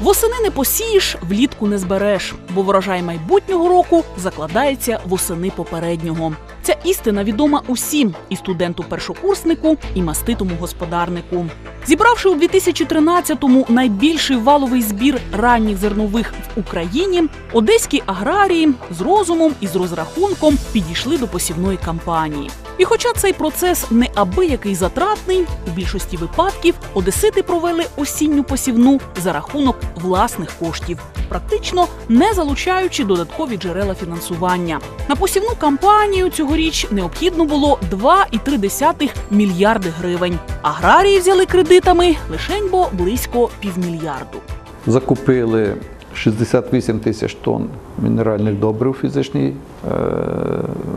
Восени не посієш, влітку не збереш, бо врожай майбутнього року закладається восени попереднього. Ця істина відома усім і студенту-першокурснику, і маститому господарнику. Зібравши у 2013-му найбільший валовий збір ранніх зернових в Україні, одеські аграрії з розумом і з розрахунком підійшли до посівної кампанії. І хоча цей процес неабиякий затратний, у більшості випадків одесити провели осінню посівну за рахунок власних коштів, практично не залучаючи додаткові джерела фінансування. На посівну кампанію цьогоріч необхідно було 2,3 мільярди гривень. Аграрії взяли кредитами лишень бо близько півмільярду. Закупили 68 тисяч тонн мінеральних добрив у фізичній е,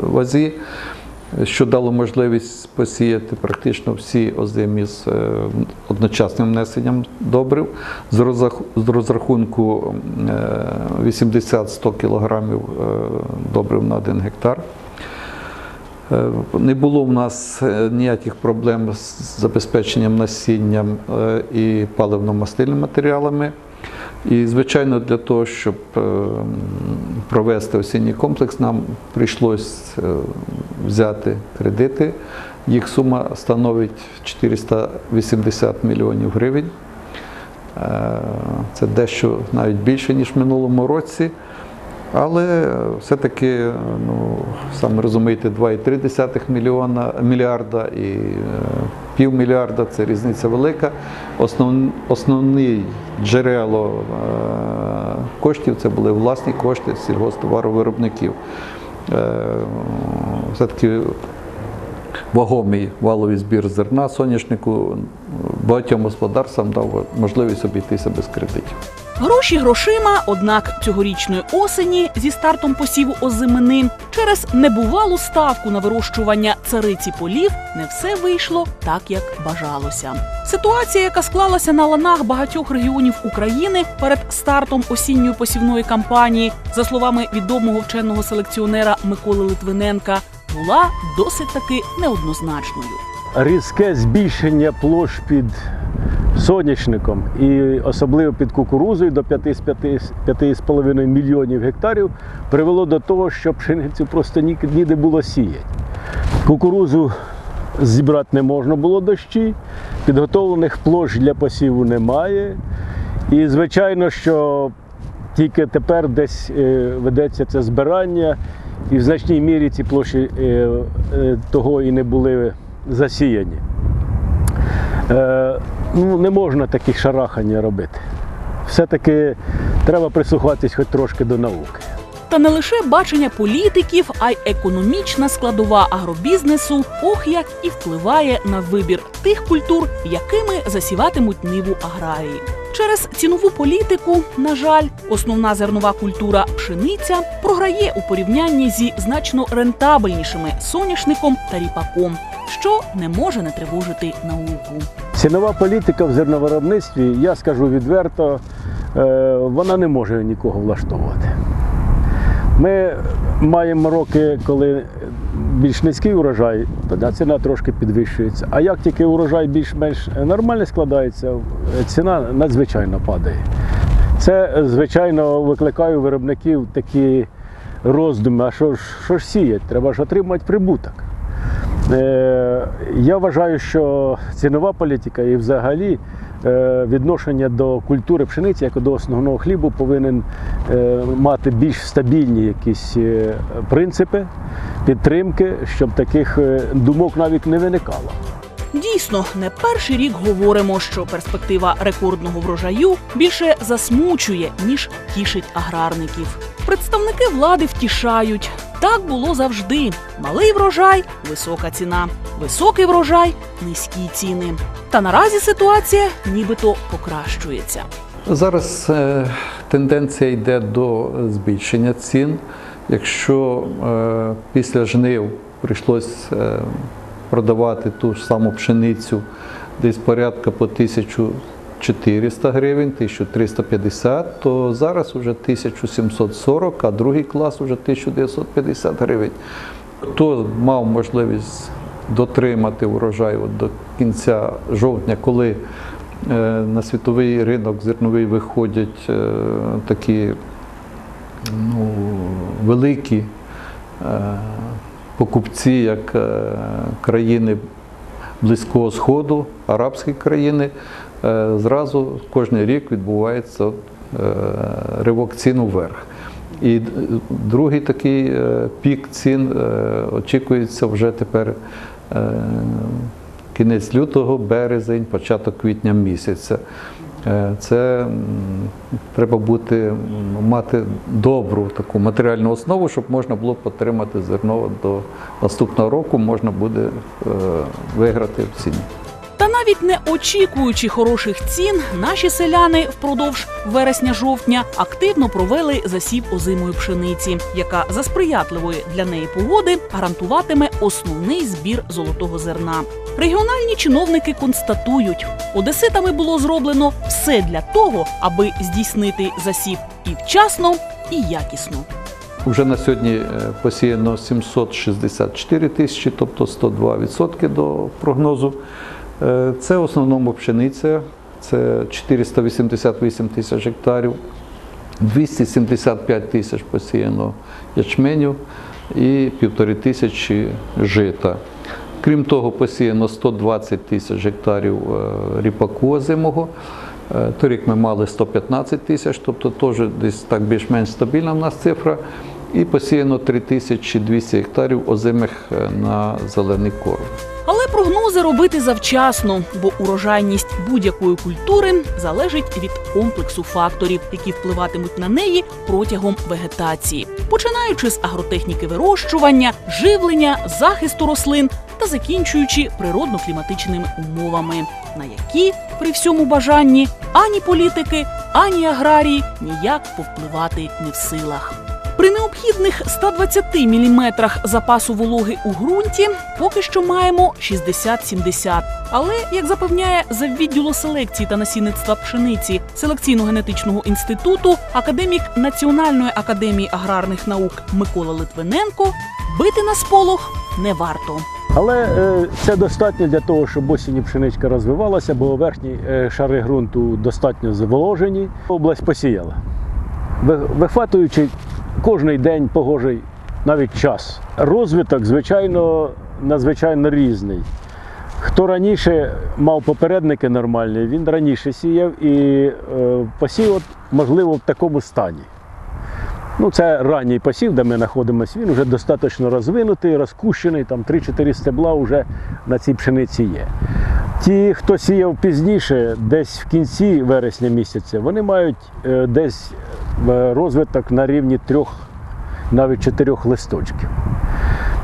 вазі, що дало можливість посіяти практично всі озимі з е, одночасним внесенням добрив. З розрахунку е, 80-100 кілограмів е, добрив на 1 гектар. Е, Не було в нас е, ніяких проблем з забезпеченням насінням е, і паливно-мастильними матеріалами. І, звичайно, для того, щоб е, провести осінній комплекс, нам прийшлось е, взяти кредити. Їх сума становить 480 мільйонів гривень. Е, Це дещо навіть більше, ніж в минулому році. Але все-таки, ну, саме розумієте, 2,3 мільйона мільярда і е, півмільярда це різниця велика. Основ, основні джерело е, коштів це були власні кошти сільгосптоваровиробників. Е, все-таки вагомий валовий збір зерна соняшнику багатьом господарствам дав можливість обійтися без кредитів. Гроші грошима, однак цьогорічної осені зі стартом посіву озимини через небувалу ставку на вирощування цариці полів не все вийшло так, як бажалося. Ситуація, яка склалася на ланах багатьох регіонів України перед стартом осінньої посівної кампанії, за словами відомого вченого селекціонера Миколи Литвиненка, була досить таки неоднозначною. різке збільшення площ під соняшником і особливо під кукурузою до 5,5 мільйонів гектарів привело до того, що пшеницю просто ніде було сіяти. Кукурузу зібрати не можна було дощі, підготовлених площ для посіву немає. І звичайно, що тільки тепер десь е, ведеться це збирання, і в значній мірі ці площі е, е, того і не були засіяні. Ну, не можна таких шарахання робити. Все-таки треба прислухатись хоч трошки до науки. Та не лише бачення політиків, а й економічна складова агробізнесу ох як і впливає на вибір тих культур, якими засіватимуть ниву аграрії. Через цінову політику, на жаль, основна зернова культура пшениця програє у порівнянні зі значно рентабельнішими соняшником та ріпаком, що не може не тривожити науку. Цінова політика в зерновиробництві, я скажу відверто, е, вона не може нікого влаштовувати. Ми маємо роки, коли більш низький урожай, тоді ціна трошки підвищується. А як тільки урожай більш-менш нормально складається, ціна надзвичайно падає. Це, звичайно, викликає у виробників такі роздуми, а що що ж сіять? Треба ж отримати прибуток. Е, Я вважаю, що цінова політика і взагалі е, відношення до культури пшениці, як до основного хлібу, повинен е, мати більш стабільні якісь принципи підтримки, щоб таких думок навіть не виникало. Дійсно, не перший рік говоримо, що перспектива рекордного врожаю більше засмучує, ніж тішить аграрників. Представники влади втішають. Так було завжди. Малий врожай висока ціна, високий врожай низькі ціни. Та наразі ситуація нібито покращується. Зараз е, тенденція йде до збільшення цін. Якщо е, після жнив прийшлось е, продавати ту ж саму пшеницю десь порядка по 1400 гривень, 1350, то зараз вже 1740, а другий клас вже 1950 гривень. Хто мав можливість дотримати урожай от до кінця жовтня, коли е, на світовий ринок зерновий виходять е, такі ну, великі е, покупці, як країни Близького Сходу, арабські країни, зразу кожен рік відбувається е, ривок цін вверх. І другий такий е, пік цін е, очікується вже тепер е, кінець лютого, березень, початок квітня місяця. Е, Це треба бути, мати добру таку матеріальну основу, щоб можна було б отримати зерно до наступного року, можна буде е, виграти в ціні. Навіть не очікуючи хороших цін, наші селяни впродовж вересня-жовтня активно провели засів озимої пшениці, яка за сприятливої для неї погоди гарантуватиме основний збір золотого зерна. Регіональні чиновники констатують, одеситами було зроблено все для того, аби здійснити засів і вчасно, і якісно. Вже на сьогодні е, посіяно 764 тисячі, тобто 102% до прогнозу. Е, Це в основному пшениця, це 488 тисяч гектарів, 275 тисяч посіяно ячменю і півтори тисячі жита. Крім того, посіяно 120 тисяч гектарів е, ріпаку озимого. Е, Торік ми мали 115 тисяч, тобто теж десь так більш-менш стабільна в нас цифра. І посіяно 3200 гектарів озимих на зелений корм. Але прогнози робити завчасно, бо урожайність будь-якої культури залежить від комплексу факторів, які впливатимуть на неї протягом вегетації, починаючи з агротехніки вирощування, живлення, захисту рослин та закінчуючи природно-кліматичними умовами, на які при всьому бажанні ані політики, ані аграрії ніяк повпливати не в силах. При необхідних 120 мм запасу вологи у ґрунті поки що маємо 60-70. Але, як запевняє заввідділу селекції та насінництва пшениці селекційно-генетичного інституту, академік Національної академії аграрних наук Микола Литвиненко, бити на сполох не варто. Але е, це достатньо для того, щоб осінні пшеничка розвивалася, бо верхні е, шари ґрунту достатньо зволожені. Область посіяла. Ви- Вихватуючи кожний день погожий навіть час. Розвиток, звичайно, надзвичайно різний. Хто раніше мав попередники нормальні, він раніше сіяв і е, посів, можливо, в такому стані. Ну, це ранній посів, де ми знаходимося. Він вже достатньо розвинутий, розкущений, там 3-4 стебла вже на цій пшениці є. Ті, хто сіяв пізніше, десь в кінці вересня місяця, вони мають е, десь розвиток на рівні трьох, навіть чотирьох листочків.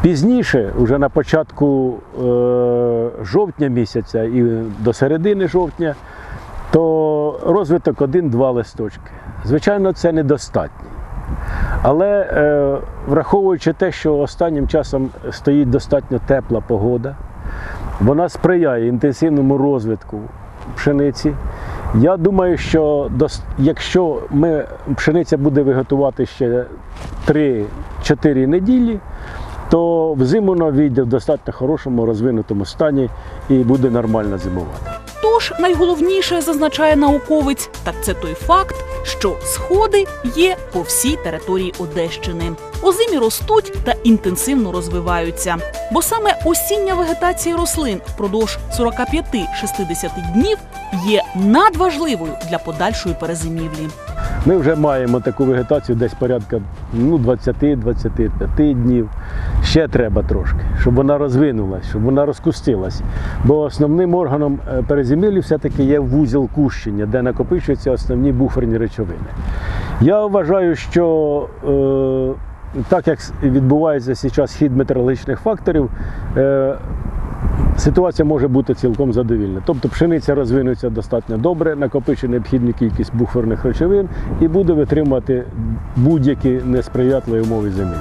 Пізніше, вже на початку е, жовтня місяця і до середини жовтня, то розвиток один-два листочки. Звичайно, це недостатньо. Але е, враховуючи те, що останнім часом стоїть достатньо тепла погода, вона сприяє інтенсивному розвитку пшениці. Я думаю, що якщо ми, пшениця буде виготувати ще 3-4 неділі, то взиму вона війде в достатньо хорошому розвинутому стані і буде нормально зимувати. Тож найголовніше зазначає науковець, так це той факт, що сходи є по всій території Одещини. Озимі ростуть та інтенсивно розвиваються, бо саме осіння вегетація рослин впродовж 45-60 днів є надважливою для подальшої перезимівлі. Ми вже маємо таку вегетацію десь порядка ну, 20-25 днів. Ще треба трошки, щоб вона розвинулась, щоб вона розкустилась. Бо основним органом е, перезимівлі все-таки є вузол кущення, де накопичуються основні буферні речовини. Я вважаю, що е, так як відбувається зараз хід метеорологічних факторів, е, ситуація може бути цілком задовільна. Тобто пшениця розвинеться достатньо добре, накопичить необхідну кількість буферних речовин і буде витримувати будь-які несприятливі умови землі.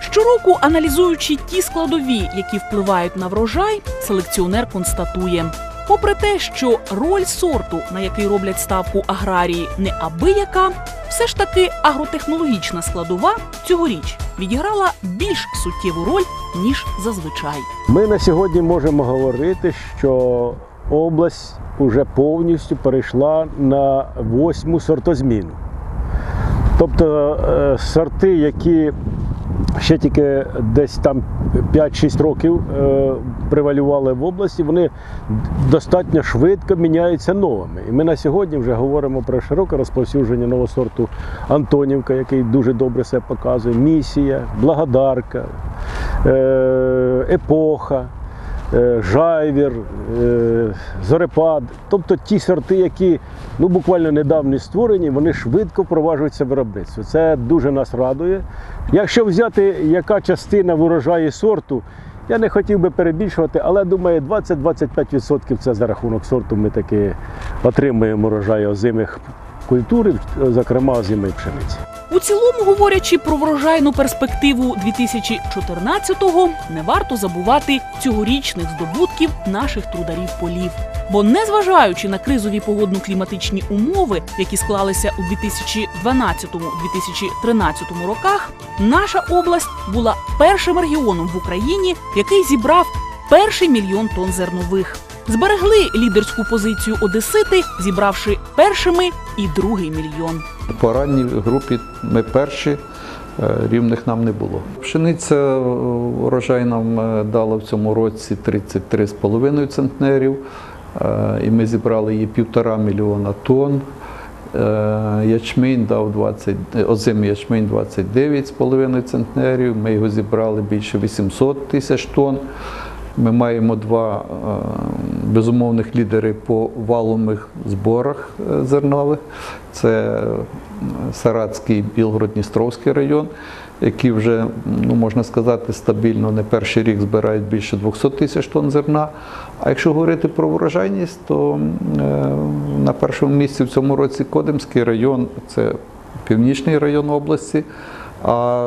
Щороку, аналізуючи ті складові, які впливають на врожай, селекціонер констатує. Попри те, що роль сорту, на який роблять ставку аграрії, не абияка, все ж таки агротехнологічна складова цьогоріч відіграла більш суттєву роль ніж зазвичай. Ми на сьогодні можемо говорити, що область вже повністю перейшла на восьму сортозміну. Тобто е, сорти, які ще тільки десь там 5-6 років е, превалювали в області, вони достатньо швидко міняються новими. І ми на сьогодні вже говоримо про широке розповсюдження нового сорту Антонівка, який дуже добре себе показує, місія, благодарка, е, епоха. Е, Жайвір, е, зорепад, тобто ті сорти, які ну, буквально недавно створені, вони швидко впроваджуються в виробництво. Це дуже нас радує. Якщо взяти, яка частина в урожаї сорту, я не хотів би перебільшувати, але думаю, 20-25% це за рахунок сорту ми таки отримуємо урожай озимих культур, зокрема озимої пшениці. У цілому, говорячи про врожайну перспективу 2014-го, не варто забувати цьогорічних здобутків наших трударів полів. Бо, незважаючи на кризові погодно-кліматичні умови, які склалися у 2012-2013 роках, наша область була першим регіоном в Україні, який зібрав перший мільйон тонн зернових. Зберегли лідерську позицію Одесити, зібравши першими і другий мільйон. По ранній групі ми перші, е, рівних нам не було. Пшениця е, урожай нам е, дала в цьому році 33,5 центнерів, і ми зібрали її півтора мільйона тонн. Ячмінь дав 20, е, озимий ячмінь 29,5 центнерів, ми його зібрали більше 800 тисяч тонн. Ми маємо два безумовних лідери по валових зборах е, зернових. Це е, Саратський Білгород-Дністровський район, які вже, ну, можна сказати, стабільно не перший рік збирають більше 200 тисяч тонн зерна. А якщо говорити про врожайність, то е, на першому місці в цьому році Кодимський район, це північний район області. А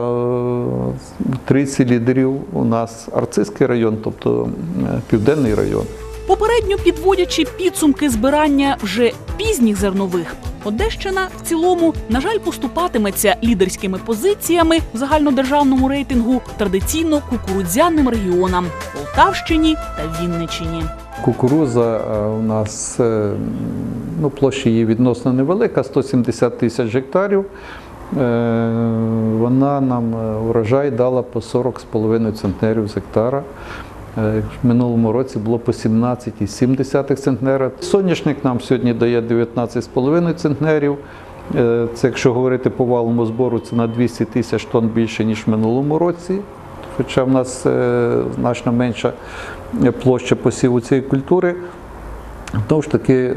е, 30 лідерів у нас Арцизький район, тобто південний район. Попередньо підводячи підсумки збирання вже пізніх зернових, Одещина в цілому, на жаль, поступатиметься лідерськими позиціями в загальнодержавному рейтингу традиційно кукурудзяним регіонам Полтавщині та Вінничині. Кукуруза е, у нас е, ну, площа її відносно невелика, 170 тисяч гектарів. Е, Вона нам урожай дала по 40,5 центнерів з гектара. Е, В минулому році було по 17,7 центнера. Соняшник нам сьогодні дає 19,5 центнерів. Е, Це якщо говорити по валому збору, це на 200 тисяч тонн більше, ніж в минулому році. Хоча в нас е, значно менша площа посіву цієї культури. Знову ж таки, е,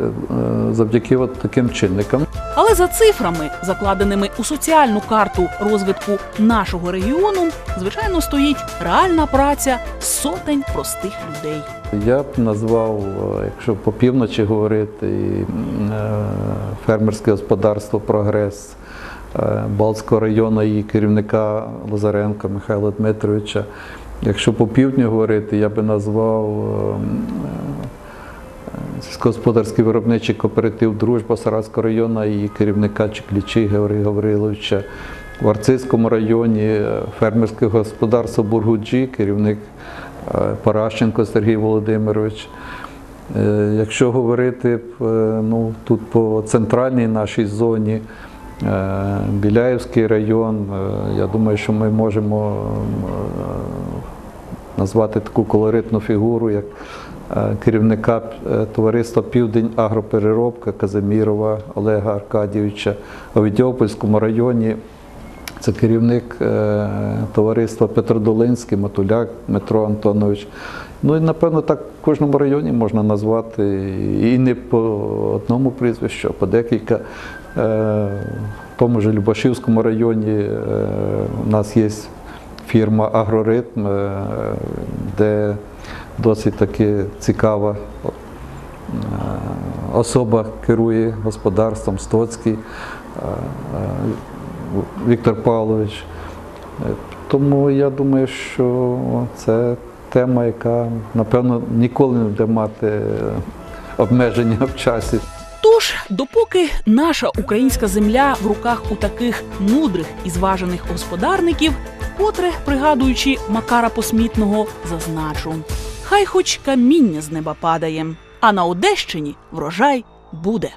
завдяки от таким чинникам. Але за цифрами, закладеними у соціальну карту розвитку нашого регіону, звичайно, стоїть реальна праця сотень простих людей. Я б назвав, е, якщо по півночі говорити, і, е, фермерське господарство Прогрес Балтського району і керівника Лазаренка Михайла Дмитровича. Якщо по півдню говорити, я би назвав е, м, е, сільськогосподарський виробничий кооператив Дружба Саратського району і керівника Чеклічі Георгія Гавриловича. В Арцизькому районі е, фермерське господарство Бургуджі, керівник е, Паращенко Сергій Володимирович. Е, Якщо говорити ну, тут по центральній нашій зоні, Біляївський район, я думаю, що ми можемо назвати таку колоритну фігуру, як керівника е, товариства Південь агропереробка Казимірова Олега Аркадійовича у Відьопольському районі. Це керівник е, товариства Петродолинський, Матуляк Дмитро Антонович. Ну і напевно так в кожному районі можна назвати і не по одному прізвищу, а по декілька. Е, В тому ж Любашівському районі е, у нас є фірма Агроритм, е, де досить таки цікава е, особа керує господарством Стоцький. е, е, Віктор Павлович. Тому я думаю, що це тема, яка, напевно, ніколи не буде мати обмеження в часі. Тож, допоки наша українська земля в руках у таких мудрих і зважених господарників, котре, пригадуючи Макара Посмітного, зазначу хай хоч каміння з неба падає, а на Одещині врожай буде.